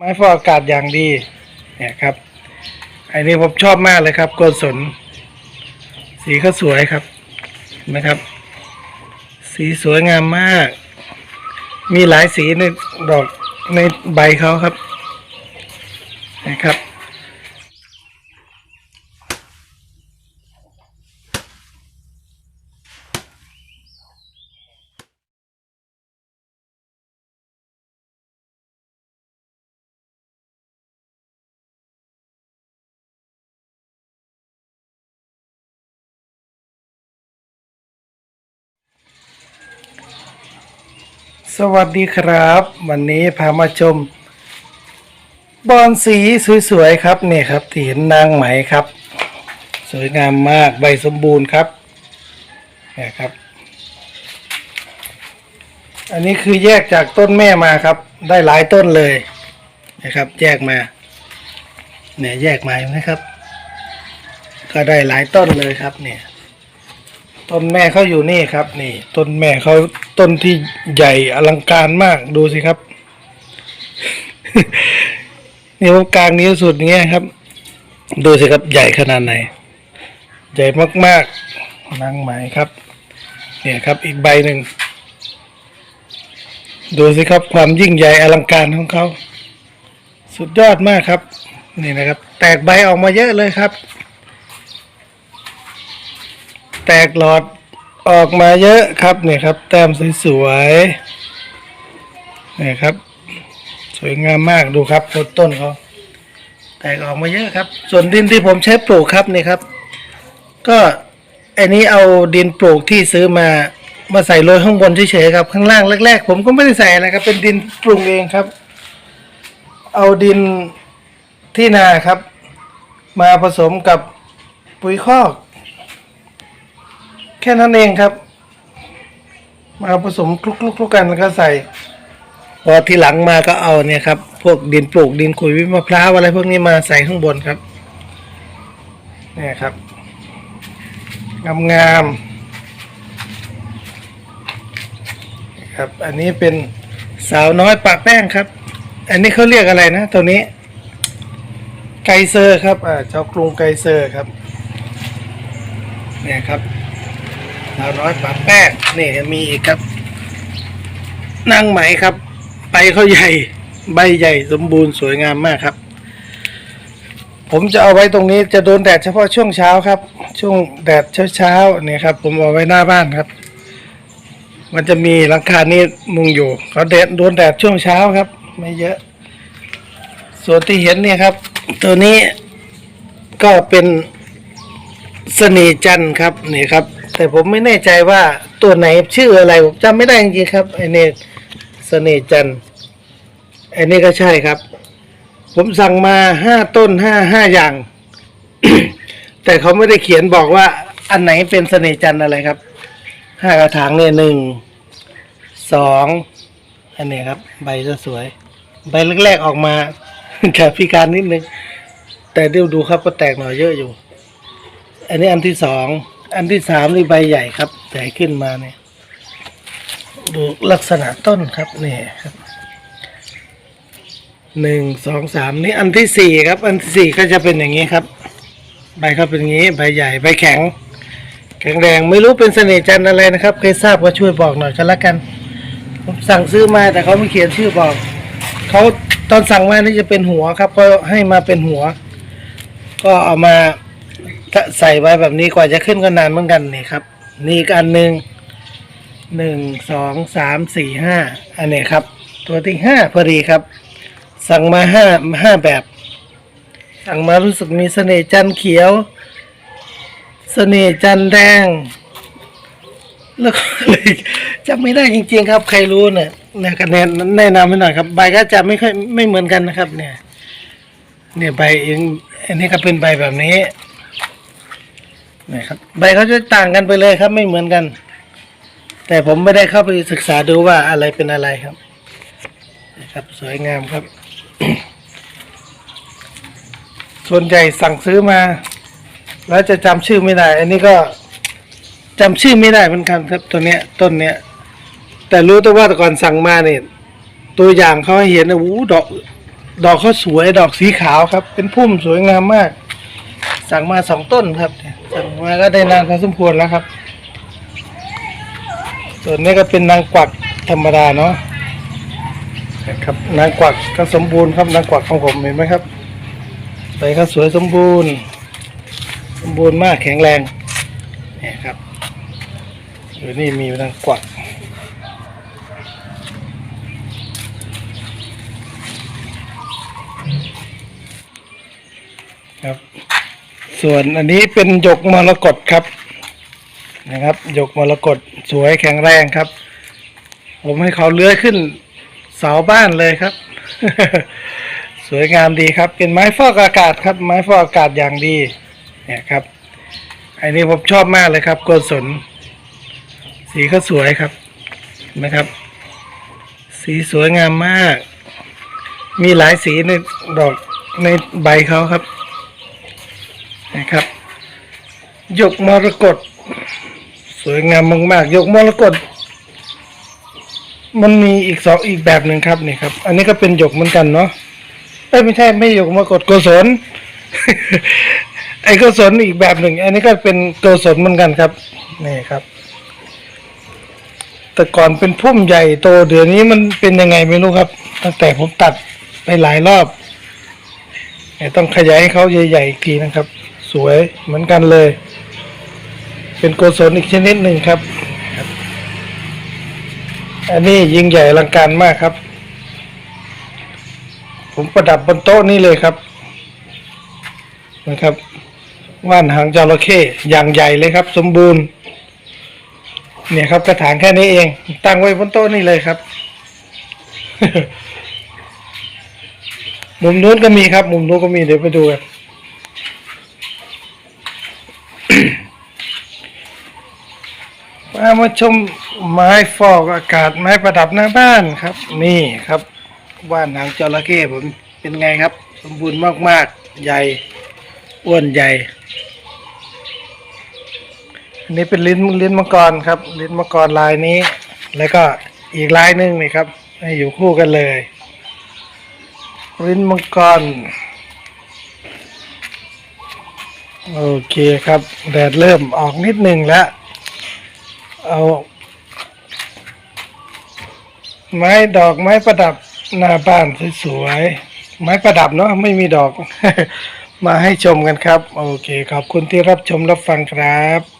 ไม้ฟอกอากาศอย่างดีเนี่ยครับ อันนี้ผมชอบมากเลยครับโกศลสีก็สวยครับนะครับ สีสวยงามมาก มีหลายสีในดอกในใบเขาครับนะครับ สวัสดีครับ วันนี้พามาชม บอนสีสวยๆครับนี่ครับที่เห็นนางไหมครับ สวยงามมากใบสมบูรณ์ครับเนี่ยครับ อันนี้คือแยกจากต้นแม่มาครับ ได้หลายต้นเลยนะครับ แยกมาเนี่ยแยกมาเห็นะครับ ก็ได้หลายต้นเลยครับเนี่ย ต้นแม่เขาอยู่นี่ครับ นี่ ต้นแม่เขาต้นที่ใหญ่อลังการมากดูสิครับนี่ผมกลางนิ้วสุดเงี้ยครับ ดูสิครับใหญ่ขนาดไหน ใหญ่มากๆนางไหมครับ เนี่ยครับอีกใบหนึ่งดูสิครับความยิ่งใหญ่อลังการของเขา สุดยอดมากครับ นี่นะครับ แตกใบออกมาเยอะเลยครับ แตกหลอดออกมาเยอะครับเนี่ยครับ แต้มสวยๆนี่ครับ สวยงามมากดูครับโคนต้นเขาแตกออกมาเยอะครับ ส่วนดินที่ผมใช้ปลูกครับนี่ครับ ก็อันนี้เอาดินปลูกที่ซื้อมามาใส่โรยข้างบนเฉยๆครับข้างล่างแรกๆ ผมก็ไม่ได้ใส่อะไรครับ เป็นดินปรุงเองครับ เอาดินที่นาครับ มาผสมกับปุ๋ยคอก ค่นั้นเองครับ มาผสมคลุกๆๆกันแล้วก็ใส่ พอทีหลังมาก็เอาเนี่ยครับ พวกดินปลูกดินขุยวิมะพร้าวอะไรพวกนี้มาใส่ข้างบนครับนี่ครับงามๆครับ อันนี้เป็นสาวน้อยปะแป้งครับ อันนี้เขาเรียกอะไรนะตัวนี้ ไกเซอร์ครับอ่าเจ้ากรุงไกเซอร์ครับเนี่ยครับ สาวน้อยปาแป้งนี่มีอีกครับ นางไหมครับใบเขาใหญ่ ใบใหญ่สมบูรณ์สวยงามมากครับ ผมจะเอาไว้ตรงนี้จะโดนแดดเฉพาะช่วงเช้าครับ ช่วงแดดเช้าๆเนี่ยครับ ผมเอาไว้หน้าบ้านครับ มันจะมีหลังคานี้มุงอยู่เขาแดดโดนแดดช่วงเช้าครับ ไม่เยอะ ส่วนที่เห็นเนี่ยครับ ตัวนี้ก็เป็นเสน่ห์จันทร์ครับนี่ครับ แต่ผมไม่แน่ใจว่าตัวไหนชื่ออะไรผมจำไม่ได้จริงๆครับไอเนี่ยเสน่จันทร์ไอนี่ก็ใช่ครับ ผมสั่งมาห้าต้นห้าห้าอย่าง แต่เขาไม่ได้เขียนบอกว่า อันไหนเป็นเสน่จันอะไรครับห้ากระถางเนี่ยหนึ่งสองอันนี้ครับ ใบจะสวย ใบแรกๆออกมาแค่พิการนิดนึง แต่เดี๋ยวดูครับก็แตกหน่อยเยอะอยู่ อันนี้อันที่สอง อันที่สามนี่ใบใหญ่ครับใหญ่ขึ้นมาเนี่ยดูลักษณะต้นครับนี่ครับหนึ่งสองสามนี่อันที่สี่ครับ อันที่สี่ก็จะเป็นอย่างนี้ครับ ใบเขาเป็นอย่างนี้ ใบใหญ่ใบแข็ง แข็งแรงไม่รู้เป็นเสน่ห์จันอะไรนะครับใครทราบก็ช่วยบอกหน่อยกันละกันผมสั่งซื้อมาแต่เขาไม่เขียนชื่อบอกเขาตอนสั่งมานี่จะเป็นหัวครับ ก็ให้มาเป็นหัว ก็เอามา ใส่ไว้แบบนี้กว่าจะขึ้นก็นานเหมือนกันนี่ครับ นี่อีกอันหนึ่งหนึ่งสองสามสี่ห้าอันนี้ครับ ตัวที่ห้าพอดีครับ สั่งมาห้าห้าแบบ สั่งมารู้สึกมีเสน่ห์จันเขียว เสน่ห์จันแดง แล้วก็เลยจำไม่ได้จริง ๆ ครับ ใครรู้เนี่ยเนี่ยคะแนนแนะนำให้หน่อยครับใบก็จะไม่ค่อยไม่เหมือนกันนะครับ เนี่ย เนี่ยใบเองอันนี้ก็เป็นใบแบบนี้ นะครับใบเขาจะต่างกันไปเลยครับไม่เหมือนกัน แต่ผมไม่ได้เข้าไปศึกษาดูว่าอะไรเป็นอะไรครับนะครับสวยงามครับ ส่วนใหญ่สั่งซื้อมา แล้วจะจำชื่อไม่ได้ อันนี้ก็จำชื่อไม่ได้เหมือนกันครับตัวเนี้ยต้นเนี้ย แต่รู้แต่ว่าแต่ก่อนสั่งมาเนี่ยตัวอย่างเขาให้เห็นนะวูดอก ดอกเขาสวยดอกสีขาวครับ เป็นพุ่มสวยงามมาก สั่งมาสองต้นครับ สั่งมาก็ได้นานพอสมควรแล้วครับ ส่วนนี้ก็เป็นนางกวักธรรมดาเนาะครับนางกวักก็สมบูรณ์ครับนางกวักของผมเห็นไหมครับใบเขาสวยสมบูรณ์ สมบูรณ์มากแข็งแรงเนี่ยครับอยู่นี่มีนางกวัก ครับ ส่วนอันนี้เป็นหยกมรกตครับ นะครับหยกมรกตสวยแข็งแรงครับ ผมให้เขาเลื้อยขึ้นเสาบ้านเลยครับ สวยงามดีครับ เป็นไม้ฟอกอากาศครับ ไม้ฟอกอากาศอย่างดีเนี่ยครับ อันนี้ผมชอบมากเลยครับโกศลสีเขาสวยครับเห็นะครับ สีสวยงามมาก มีหลายสีในดอกในใบเขาครับ นะครับหยกมรกตสวยงามมากๆหยกมรกตมันมีอีกสองอีกแบบหนึ่งครับนี่ครับ อันนี้ก็เป็นหยกเหมือนกันเนาะเอ้ยไม่ใช่ไม่หยกมรกตโกศลไอ้โกศลอีกแบบหนึ่ง อันนี้ก็เป็นโกศลเหมือนกันครับนี่ครับ แต่ก่อนเป็นพุ่มใหญ่โตเดี๋ยวนี้มันเป็นยังไงไม่รู้ครับ ตั้งแต่ผมตัดไปหลายรอบต้องขยายให้เขาใหญ่ๆอีกทีนะครับ วยเหมือนกันเลย เป็นโกศลอีกชนิดหนึ่งครับ อันนี้ยิ่งใหญ่อลังการมากครับ ผมประดับบนโต๊ะนี่เลยครับนะครับว่านหางจระเข้อย่างใหญ่เลยครับ สมบูรณ์ เนี่ยครับกระถางแค่นี้เอง ตั้งไว้บนโต๊ะนี่เลยครับมุมนู้นก็มีครับ มุมนู้นก็มีเดี๋ยวไปดูกัน มามาชมไม้ฟอกอากาศไม้ประดับหน้าบ้านครับ นี่ครับว่านหางจระเข้ผมเป็นไงครับ สมบูรณ์มากๆ ใหญ่อ้วนใหญ่ อันนี้เป็นลิ้นลิ้นมังกรครับ ลิ้นมังกรลายนี้ แล้วก็อีกลายหนึ่งนี่ครับให้อยู่คู่กันเลย ลิ้นมังกรโอเคครับ แดดเริ่มออกนิดหนึ่งแล้ว เอา ไม้ดอกไม้ประดับหน้าบ้านสวยๆไม้ประดับเนาะไม่มีดอก มาให้ชมกันครับ โอเค ขอบคุณที่รับชมรับฟังครับ